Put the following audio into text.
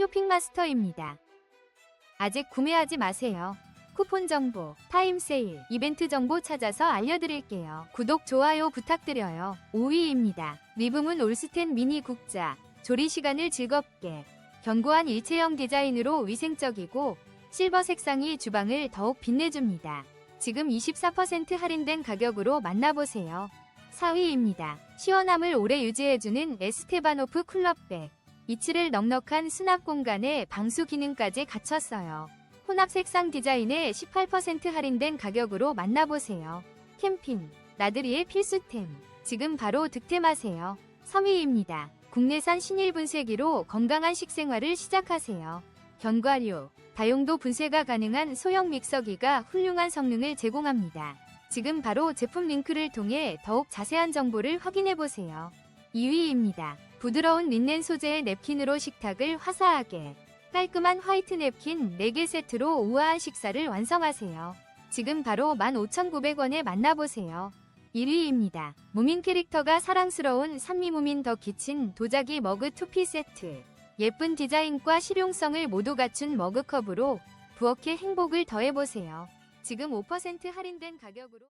쇼핑마스터입니다. 아직 구매하지 마세요. 쿠폰 정보, 타임 세일, 이벤트 정보 찾아서 알려드릴게요. 구독, 좋아요 부탁드려요. 5위입니다. 리브문 올스텐 미니 국자. 조리 시간을 즐겁게. 견고한 일체형 디자인으로 위생적이고 실버 색상이 주방을 더욱 빛내줍니다. 지금 24% 할인된 가격으로 만나보세요. 4위입니다. 시원함을 오래 유지해주는 에스테바노프 쿨러백. 이치를 넉넉한 수납 공간에 방수 기능까지 갖췄어요. 혼합 색상 디자인에 18% 할인된 가격으로 만나보세요. 캠핑, 나들이의 필수템. 지금 바로 득템하세요. 3위입니다. 국내산 신일 분쇄기로 건강한 식생활을 시작하세요. 견과류, 다용도 분쇄가 가능한 소형 믹서기가 훌륭한 성능을 제공합니다. 지금 바로 제품 링크를 통해 더욱 자세한 정보를 확인해 보세요. 2위입니다. 부드러운 린넨 소재의 냅킨으로 식탁을 화사하게 깔끔한 화이트 냅킨 4개 세트로 우아한 식사를 완성하세요. 지금 바로 15,900원에 만나보세요. 1위입니다. 무민 캐릭터가 사랑스러운 산미 무민 더 키친 도자기 머그 투피 세트. 예쁜 디자인과 실용성을 모두 갖춘 머그컵으로 부엌의 행복을 더해보세요. 지금 5% 할인된 가격으로